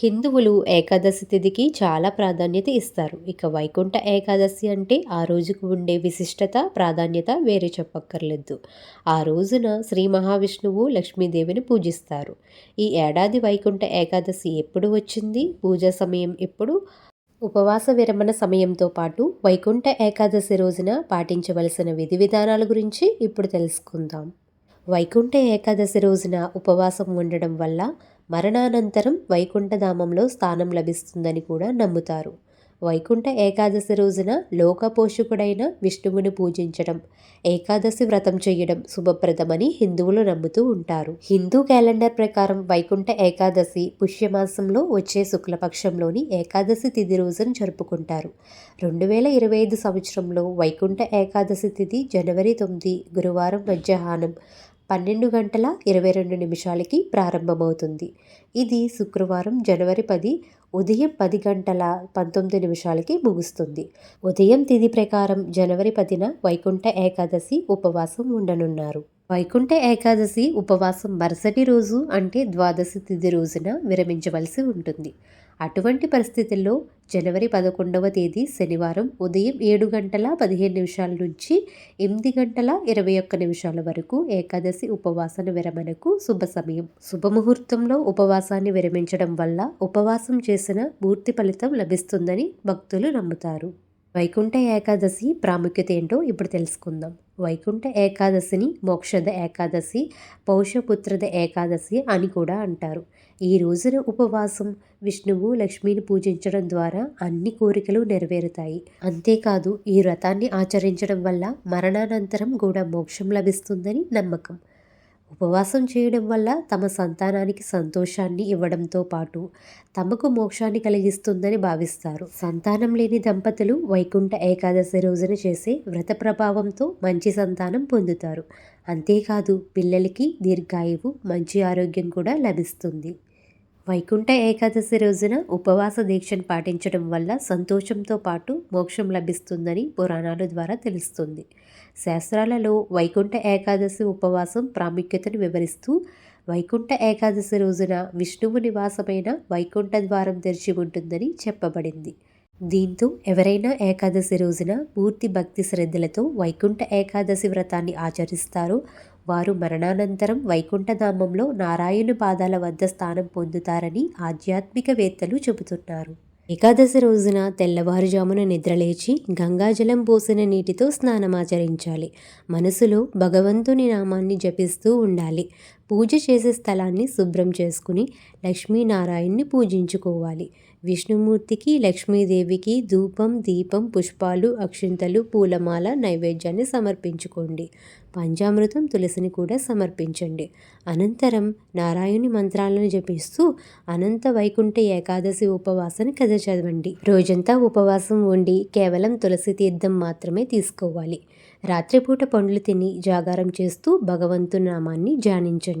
హిందువులు ఏకాదశి తిథికి చాలా ప్రాధాన్యత ఇస్తారు. ఇక వైకుంఠ ఏకాదశి అంటే ఆ రోజుకు ఉండే విశిష్టత ప్రాధాన్యత వేరే చెప్పక్కర్లేదు. ఆ రోజున శ్రీ మహావిష్ణువు లక్ష్మీదేవిని పూజిస్తారు. ఈ ఏడాది వైకుంఠ ఏకాదశి ఎప్పుడు వచ్చింది? పూజా సమయం ఎప్పుడు? ఉపవాస విరమణ సమయంతో పాటు వైకుంఠ ఏకాదశి రోజున పాటించవలసిన విధి విధానాల గురించి ఇప్పుడు తెలుసుకుందాం. వైకుంఠ ఏకాదశి రోజున ఉపవాసం ఉండడం వల్ల మరణానంతరం వైకుంఠధామంలో స్థానం లభిస్తుందని కూడా నమ్ముతారు. వైకుంఠ ఏకాదశి రోజున లోకపోషకుడైన విష్ణువుని పూజించడం ఏకాదశి వ్రతం చేయడం శుభప్రదమని హిందువులు నమ్ముతూ ఉంటారు. హిందూ క్యాలెండర్ ప్రకారం వైకుంఠ ఏకాదశి పుష్యమాసంలో వచ్చే శుక్లపక్షంలోని ఏకాదశి తిథి రోజున జరుపుకుంటారు. రెండు వేల ఇరవై ఐదు సంవత్సరంలో వైకుంఠ ఏకాదశి తిథి జనవరి తొమ్మిది గురువారం మధ్యాహ్నం పన్నెండు గంటల ఇరవై రెండు నిమిషాలకి ప్రారంభమవుతుంది. ఇది శుక్రవారం జనవరి పది ఉదయం పది గంటల పంతొమ్మిది నిమిషాలకి ముగుస్తుంది. ఉదయం తిథి ప్రకారం జనవరి పదిన వైకుంఠ ఏకాదశి ఉపవాసం ఉండనున్నారు. వైకుంఠ ఏకాదశి ఉపవాసం మరుసటి రోజు అంటే ద్వాదశి తిథి రోజున విరమించవలసి ఉంటుంది. అటువంటి పరిస్థితుల్లో జనవరి పదకొండవ తేదీ శనివారం ఉదయం ఏడు గంటల పదిహేను నిమిషాల నుంచి ఎనిమిది గంటల ఇరవై ఒక్క నిమిషాల వరకు ఏకాదశి ఉపవాసన విరమణకు శుభ సమయం. శుభముహూర్తంలో ఉపవాసాన్ని విరమించడం వల్ల ఉపవాసం చేసిన పూర్తి ఫలితం లభిస్తుందని భక్తులు నమ్ముతారు. వైకుంఠ ఏకాదశి ప్రాముఖ్యత ఏంటో ఇప్పుడు తెలుసుకుందాం. వైకుంఠ ఏకాదశిని మోక్షద ఏకాదశి పౌషపుత్రద ఏకాదశి అని కూడా అంటారు. ఈ రోజున ఉపవాసం విష్ణువు లక్ష్మిని పూజించడం ద్వారా అన్ని కోరికలు నెరవేరుతాయి. అంతేకాదు ఈ వ్రతాన్ని ఆచరించడం వల్ల మరణానంతరం కూడా మోక్షం లభిస్తుందని నమ్మకం. ఉపవాసం చేయడం వల్ల తమ సంతానానికి సంతోషాన్ని ఇవ్వడంతో పాటు తమకు మోక్షాన్ని కలిగిస్తుందని భావిస్తారు. సంతానం లేని దంపతులు వైకుంఠ ఏకాదశి రోజున చేసే వ్రత ప్రభావంతో మంచి సంతానం పొందుతారు. అంతేకాదు పిల్లలకి దీర్ఘాయువు మంచి ఆరోగ్యం కూడా లభిస్తుంది. వైకుంఠ ఏకాదశి రోజున ఉపవాస దీక్షను పాటించడం వల్ల సంతోషంతో పాటు మోక్షం లభిస్తుందని పురాణాల ద్వారా తెలుస్తుంది. శాస్త్రాలలో వైకుంఠ ఏకాదశి ఉపవాసం ప్రాముఖ్యతను వివరిస్తూ వైకుంఠ ఏకాదశి రోజున విష్ణువు నివాసమైన వైకుంఠ ద్వారం తెరిచి ఉంటుందని చెప్పబడింది. దీంతో ఎవరైనా ఏకాదశి రోజున పూర్తి భక్తి శ్రద్ధలతో వైకుంఠ ఏకాదశి వ్రతాన్ని ఆచరిస్తారో వారు మరణానంతరం వైకుంఠధామంలో నారాయణ పాదాల వద్ద స్థానం పొందుతారని ఆధ్యాత్మికవేత్తలు చెబుతున్నారు. ఏకాదశి రోజున తెల్లవారుజామున నిద్రలేచి గంగాజలం పోసిన నీటితో స్నానమాచరించాలి. మనసులో భగవంతుని నామాన్ని జపిస్తూ ఉండాలి. పూజ చేసే స్థలాన్ని శుభ్రం చేసుకుని లక్ష్మీనారాయణ్ణి పూజించుకోవాలి. విష్ణుమూర్తికి లక్ష్మీదేవికి ధూపం దీపం పుష్పాలు అక్షింతలు పూలమాల నైవేద్యాన్ని సమర్పించుకోండి. పంచామృతం తులసిని కూడా సమర్పించండి. అనంతరం నారాయణి మంత్రాలను జపిస్తూ అనంత వైకుంఠ ఏకాదశి ఉపవాసాన్ని కథ చదవండి. రోజంతా ఉపవాసం ఉండి కేవలం తులసి తీర్థం మాత్రమే తీసుకోవాలి. రాత్రిపూట పండ్లు తిని జాగారం చేస్తూ భగవంతు నామాన్ని ధ్యానించండి.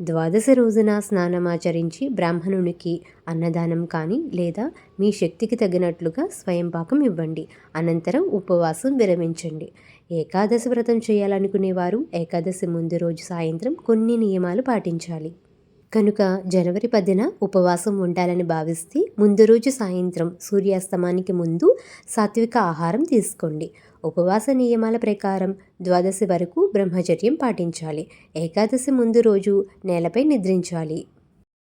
ద్వాదశ రోజున స్నానమాచరించి బ్రాహ్మణునికి అన్నదానం కానీ లేదా మీ శక్తికి తగినట్లుగా స్వయం పాకం ఇవ్వండి. అనంతరం ఉపవాసం విరమించండి. ఏకాదశి వ్రతం చేయాలనుకునేవారు ఏకాదశి ముందు రోజు సాయంత్రం కొన్ని నియమాలు పాటించాలి. కనుక జనవరి పదిన ఉపవాసం ఉండాలని భావిస్తే ముందు రోజు సాయంత్రం సూర్యాస్తమానికి ముందు సాత్విక ఆహారం తీసుకోండి. ఉపవాస నియమాల ప్రకారం ద్వాదశి వరకు బ్రహ్మచర్యం పాటించాలి. ఏకాదశి ముందు రోజు నేలపై నిద్రించాలి.